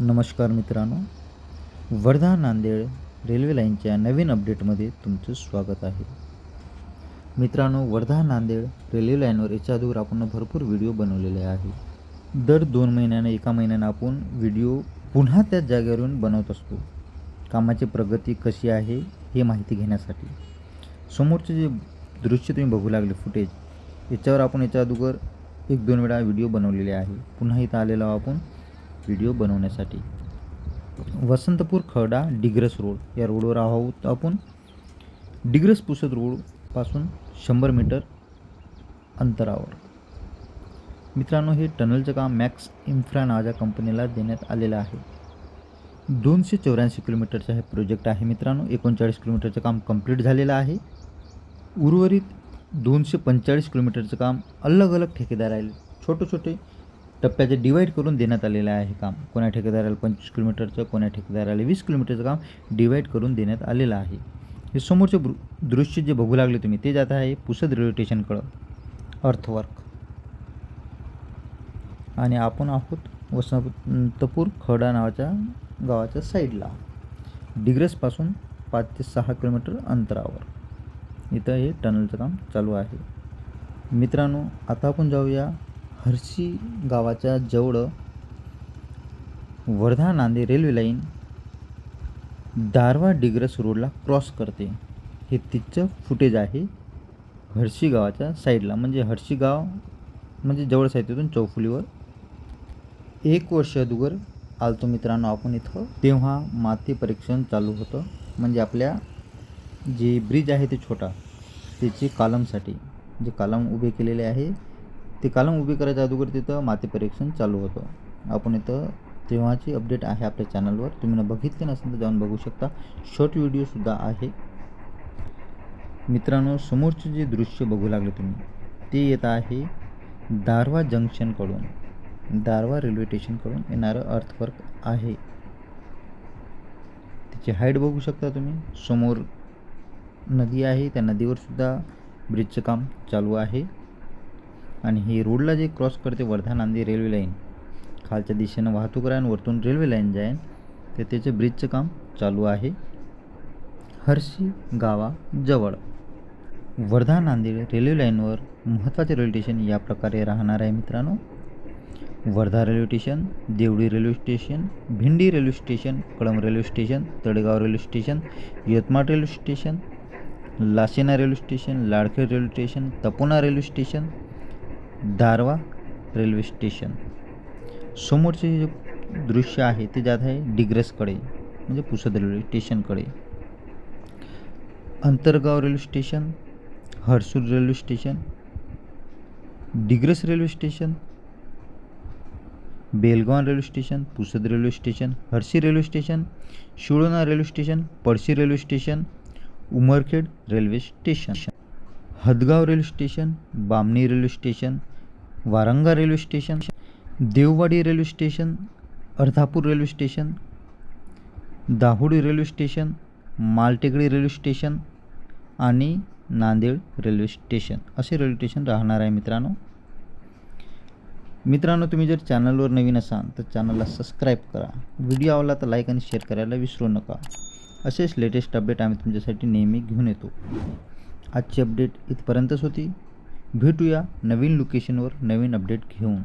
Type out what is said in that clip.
नमस्कार मित्रांनो. वर्धा नांदेड रेल्वे लाईनच्या नवीन अपडेटमध्ये तुमचं स्वागत आहे. मित्रांनो वर्धा नांदेड रेल्वे लाईनवर याच्या अगोदर आपण भरपूर व्हिडिओ बनवलेले आहे दर दोन महिन्यानं एका महिन्यानं आपण व्हिडिओ पुन्हा त्याच जागेवरून बनवत असतो. कामाची प्रगती कशी आहे हे माहिती घेण्यासाठी. समोरचे जे दृश्य तुम्ही बघू लागले फुटेज याच्यावर आपण याच्या अगोदर एक दोन वेळा व्हिडिओ बनवलेले आहे. पुन्हा इथं आलेलो आपण. व्हिडिओ बनवण्यासाठी. वसंतपूर खर्डा डिग्रस रोड. या रोडवर आहोत आपण. डिग्रस पुसद रोडपासून शंभर मीटर अंतरावर. मित्रांनो हे टनलचं काम मॅक्स इन्फ्रा नावाच्या कंपनीला देण्यात आलेलं आहे. दोनशे चौऱ्याऐंशी किलोमीटरचा हे प्रोजेक्ट आहे मित्रांनो. एकोणचाळीस किलोमीटरचं काम कंप्लीट झालेलं आहे. उर्वरित दोनशे पंचेचाळीस किलोमीटरचं काम अलग अलग ठेकेदार आहे छोटे छोटे टप्प्याचे डिवाईड करून देण्यात आलेलं आहे काम. कोण्या ठेकेदाराला पंचवीस किलोमीटरचं कोण्या ठेकेदाराला वीस किलोमीटरचं काम डिवाईड करून देण्यात आलेलं आहे. हे समोरचे दृश्य जे बघू लागले तुम्ही ते जात आहे पुसद रेल्वे स्टेशनकडं अर्थवर्क. आणि आपण आहोत वसंतपूर खडा नावाच्या गावाच्या साईडला डिग्रसपासून पाच ते सहा किलोमीटर अंतरावर. इथं हे टनलचं काम चालू आहे. मित्रांनो आता आपण जाऊया हर्षी गावाच्या जवळ वर्धा नांदे रेल्वे लाईन दारवा डिग्रस रोडला क्रॉस करते. हे तिचं फुटेज आहे हर्षी गावाच्या साईडला. म्हणजे हर्षी गाव म्हणजे जवळ साईडून चौफुलीवर. एक वर्ष अगोदर आलतो मित्रांनो आपण इथं. तेव्हा माती परीक्षण चालू होतं. म्हणजे आपल्या जे ब्रिज आहे ते छोटा. त्याची कालमसाठी. जे कालम उभे केलेले आहे ते कालम उभे करायच्या अगोदर तिथं माती परीक्षण चालू होतं. आपण इथं तेव्हाची अपडेट आहे आपल्या चॅनलवर तुम्ही ना बघितले नसेल तर जाऊन बघू शकता. शॉर्ट व्हिडिओसुद्धा आहे. मित्रांनो समोरचे जे दृश्य बघू लागले तुम्ही ते येत आहे दारवा जंक्शनकडून दारवा रेल्वे स्टेशनकडून येणारं अर्थवर्क आहे. त्याची हाईट बघू शकता तुम्ही. समोर नदी आहे त्या नदीवरसुद्धा ब्रिजचं काम चालू आहे. आणि हे रोडला जे क्रॉस करते वर्धा नांदी रेल्वे लाईन खालच्या दिशेनं वाहतूक राहीन वरतून रेल्वे लाईन जाईन तर त्याचं ब्रिजचं काम चालू आहे. हर्षी गावाजवळ वर्धा नांदेड रेल्वे लाईनवर महत्त्वाचे रेल्वे स्टेशन या प्रकारे राहणार आहे मित्रांनो. Wardha railway station Devdi railway station Bhindi railway station Kalamb railway station Talegaon railway station Yavatmal railway station Lasena railway station Ladkhed railway station Tapona railway station Darwa railway station समोरचे जे दृश्य आहे ते जात आहे डिग्रसकडे म्हणजे Pusad railway स्टेशनकडे Antargaon railway station Harsur railway station Digras railway station Belgaon railway station Pusad railway station Harshi railway station Shilona railway station Palshi railway station Umarkhed railway station Hadgaon railway station Bamni railway station Waranga railway station Deowadi railway station Ardhapur railway station Dahudi railway station Maltekdi railway station आणि Nanded railway station असे railway station राहणार आहे मित्रांनो. मित्रांनो तुम्ही जर चॅनलवर नवीन असाल तर चॅनलला सबस्क्राईब करा. व्हिडिओ आवडला तर लाईक आणि शेअर करायला विसरू नका. असेच लेटेस्ट अपडेट आम्ही तुमच्यासाठी नेहमी घेऊन येतो. आजची अपडेट इथपर्यंतच होती. भेटूया नवीन लोकेशनवर नवीन अपडेट घेऊन.